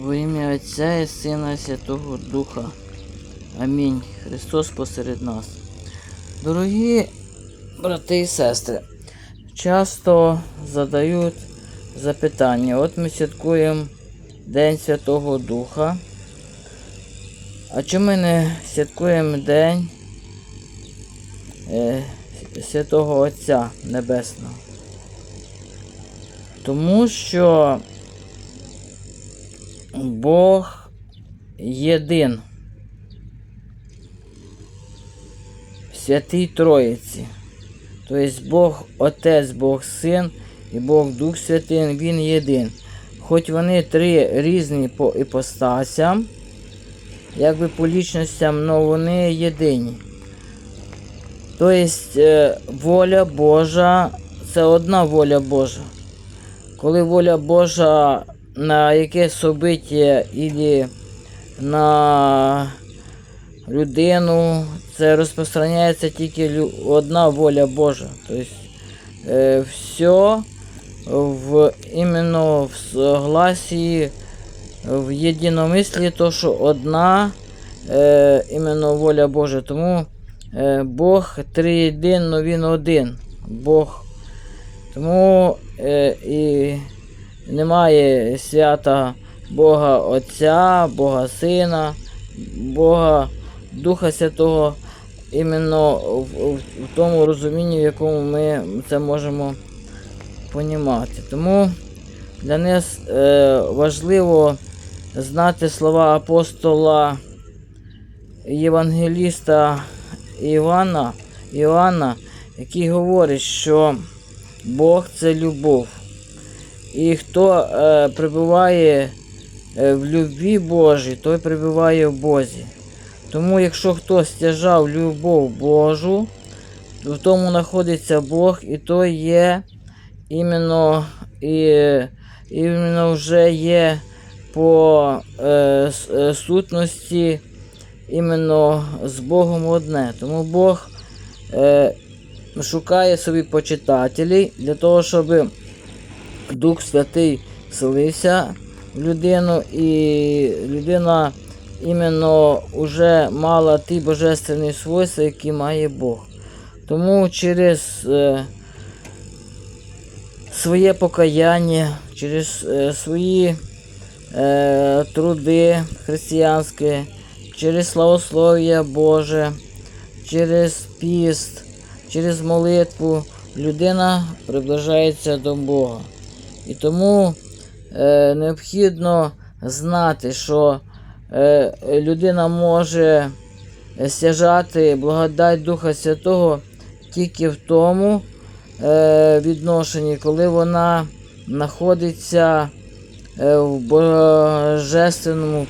Во ім'я Отця і Сина Святого Духа. Амінь. Христос посеред нас. Дорогі брати і сестри, часто задають запитання. От ми святкуємо День Святого Духа. А чому ми не святкуємо День е, Святого Отця Небесного? Тому що Бог єдин. В Святій Троїці. Тобто Бог Отець, Бог Син і Бог Дух Святий, Він єдин. Хоч вони три різні по іпостасям, якби по лічностям, але вони єдині. Тобто е, воля Божа це одна воля Божа. Коли воля Божа на якесь собиття або на людину, це розпространяється тільки одна воля Божа. Тобто е, все в іменно в согласії, в єдиномислі, то що одна е, іменно воля Божа. Тому е, Бог триєдин, но він один. Бог. Тому е, і немає свята Бога Отця, Бога Сина, Бога Духа Святого, іменно в, в, в тому розумінні, в якому ми це можемо понімати. Тому для нас е, важливо знати слова апостола Євангеліста Івана, Іоанна, який говорить, що Бог це любов. І хто е, пребуває е, в любві Божій, той пребуває в Бозі. Тому якщо хтось стяжав любов Божу, то в тому знаходиться Бог, і то є іменно, і, іменно вже є по е, е, сутності іменно з Богом одне. Тому Бог е, шукає собі почитателів для того, щоб Дух Святий вселився в людину, і людина іменно вже мала ті божественні свойства, які має Бог. Тому через е, своє покаяння, через е, свої е, труди християнські, через славослов'я Боже, через піст, через молитву людина приближається до Бога. І тому е, необхідно знати, що е, людина може стяжати благодать Духа Святого тільки в тому е, відношенні, коли вона знаходиться е, в божественному